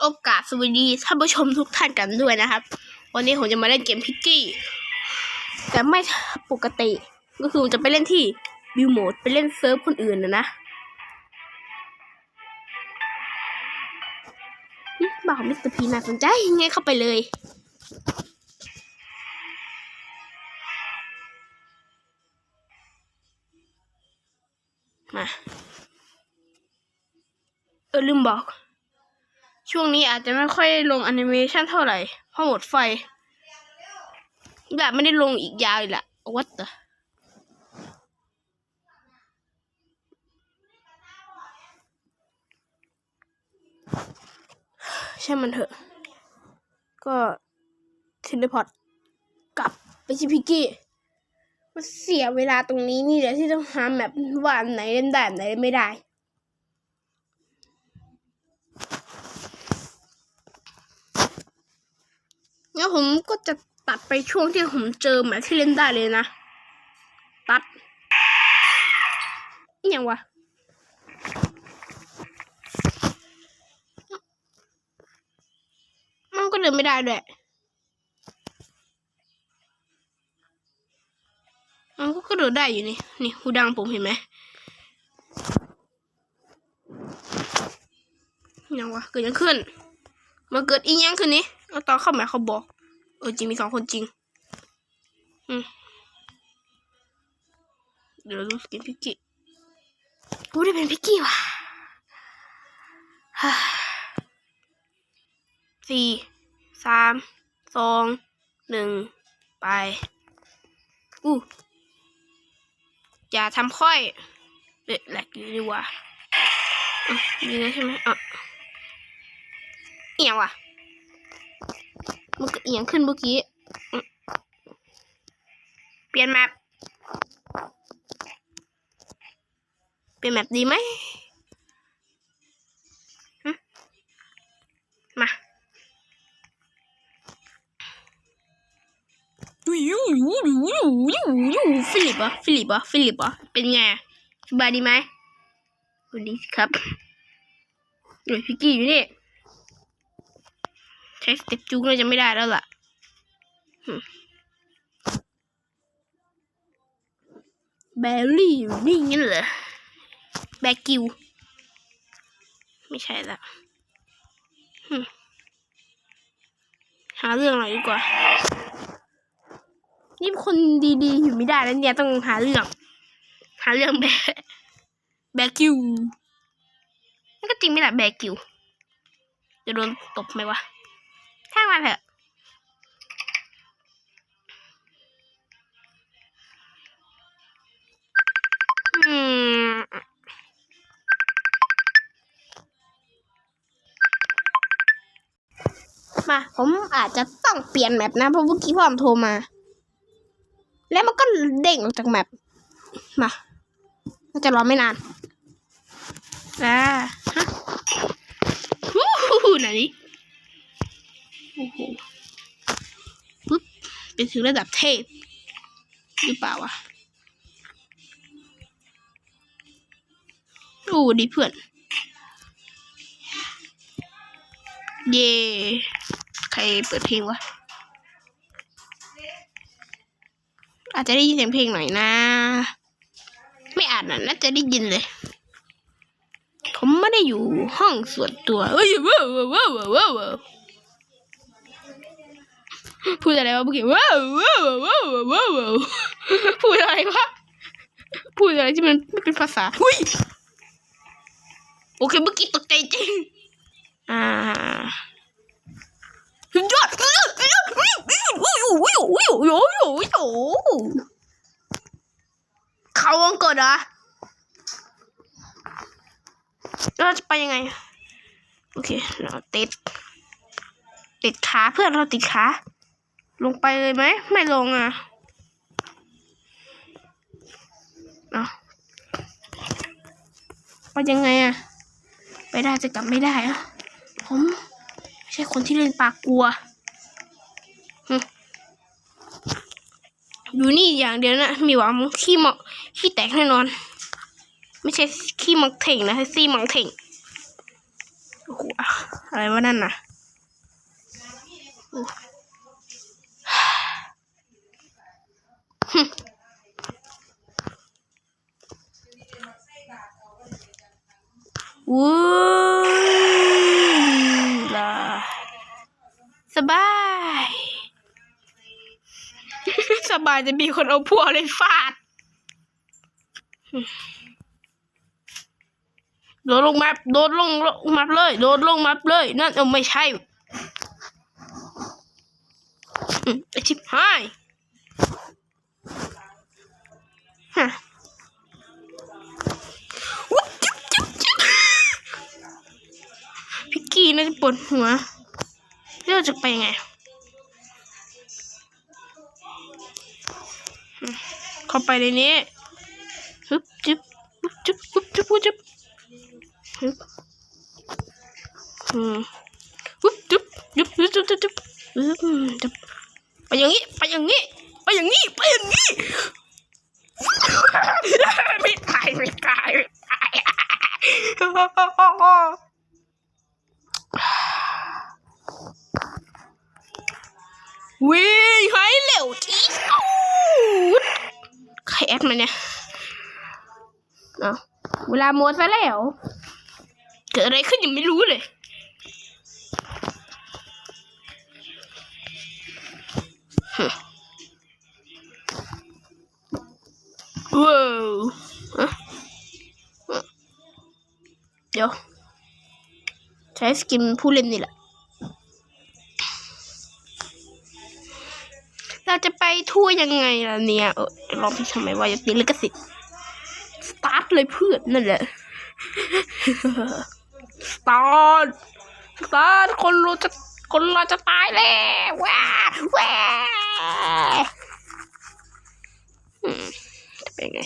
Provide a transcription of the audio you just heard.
โอกาสสวัสดีท่านผู้ชมทุกท่านกันด้วยนะครับ วันนี้ผมจะมาเล่นเกมพิกกี้ แต่ไม่ปกติ ก็คือผมจะไปเล่นที่วิวโหมดไปเล่นเซิร์ฟคนอื่นนะนะบ้าของมิสเตอร์พีน่าสนใจยังไงเข้าไปเลยมาเออลืมบอก ช่วงนี้อาจจะไม่ค่อยลงแอนิเมชันเท่าไหร่เพราะหมดไฟแบบไม่ได้ลงอีกยาวเลยละวัดเตอใช่มันเถอะ ก็เทเลพอร์ตกลับไปที่พิกกี้มันเสียเวลาตรงนี้นี่แหละที่ต้องหาแมปว่าอันไหนเล่นได้ไหนเล่นไม่ได้ งั้นผมก็จะตัดไปช่วงที่ผมเจอแมปที่เล่นได้เลยนะ ตัดอหย่างวะมันก็เดินไม่ได้ด้วยมันก็กระโดดได้อยู่นี่ นี่หูดังผมเห็นไหมอหยังวะเกิดยังขึ้นมันเกิดอีกยังขึ้นนี่ เอาตอนเข้ามาเขาบอก เออจริงมีสองคนจริง อืมเดี๋ยวราดูสกินพิกกี้กูได้เป็นพิกกี้ว่ะสี่สามสองหนึ่งไป อู้อย่าทำค่อยเอ๊ะแหลกอยู่ดีกว่าอะดีนะใช่ไหมอะเอียงว่ะ มันก็เอียงขึ้นเมื่อกี้ เปลี่ยนแมปเปลี่ยนแมปดีไหมมายูยูยูยูยูยูฟิลิปอะฟิลิปอะฟิลิปอะเป็นไงสบายดีไหมสวัสดีครับเดี๋ยพิกกี้อยู่นี่ ใช้สเต็ปจูงน่าจะไม่ได้แล้วล่ะแบลลี่นี่งั้นเหรอแบกิว ไม่ใช่ละหาเรื่องหน่อยดีกว่า นี่คนดีๆ อยู่ไม่ได้แล้วเนี่ยต้องหาเรื่อง หาเรื่องแบแบกิวมันก็จริงไม่แหละแบกิว จะโดนตบไหมวะ ช่างมันเถอะ อืม มา ผมอาจจะต้องเปลี่ยนแมปนะ เพราะเมื่อกี้พ่อผมโทรมา แล้วมันก็เด้งออกจากแมปมาน่าจะรอไม่นานอ่าฮะวู้ฮู้ไหนนี่โอ้โหปึ๊บเป็นถึงระดับเทพ หรือเปล่าวะโอ้ดีเพื่อน เย่ใครเปิดเพลงวะ อาจจะได้ยินเสียงเพลงหน่อยนะ ไม่อาจนะน่าจะได้ยินเลย ผมไม่ได้อยู่ห้องส่วนตัว เอ้ยว้าวว้าวว้าวว้าวว้าว พูดอะไรวะเมื่อกี้ว้าวว้าวว้าวว้าวพูดอะไรวะพูดอะไรที่มันไม่เป็นภาษาอุ้ยโอเคเมื่อกี้ตกใจจริงอ่าหยอดหยอดหยอดอุ้ยอุ้ยอุ้ยอุ้ยอุ้ยอุ้ยเขาอังกฤษอะเราจะไปยังไง โอเค เราติด ติดขาเพื่อนเราติดขา ลงไปเลยไหม ไม่ลงอะเอาไปยังไงอะ ไปได้จะกลับไม่ได้อะ ผมไม่ใช่คนที่เล่นปากกลัว อยู่นี่อย่างเดียวนะ มีหวังขี้หมอกขี้แตกแน่นอน ไม่ใช่ขี้มังเถ่งนะซี่มังเถ่งโอ้โหอะไรวะนั่นน่ะอู้ฮึ วู้ล่ะสบาย สบายจะมีคนเอาพวกเลยฟาดโดดลงมปโดดลงมปเลย โดดลงมปเลย นั่นเออไม่ใช่ไอชิบหาย ฮะอุ๊ยจิ๊บจิ๊บจิ๊บพี่กี้น่าจะปวดหัวเราจะไปยังไงเข้าไปในนี้ฮึบจิ๊บฮึบจิ๊บฮึบจิ๊บฮึบจิ๊บฮึบอืมฮึบจุ๊บจุ๊บจุ๊บจุ๊บจุ๊บจุ๊บอืมจุ๊บไปอย่างนี้ไปอย่างนี้ไปอย่างนี้ไปอย่างนี้ ไม่ตายไม่ตายไม่ตาย วิ่งให้เร็วที่สุดใครแอดมาเนี่ยเอาเวลาหมดซะแล้ว เกิดอะไรขึ้นยังไม่รู้เลยว้าวเดี๋ยว ใช้สกินผู้เล่นนี่แหละ เราจะไปทั่วยังไงล่ะเนี่ยเออลองพี่ทำไมว่าจะตีลิขสิทธิ์สตาร์ทเลยเพื่อนนั่นแหละสตาร์ทสตาร์ทคนเราจะคนเราจะตายแล้วว้าว้าจะเป็นไง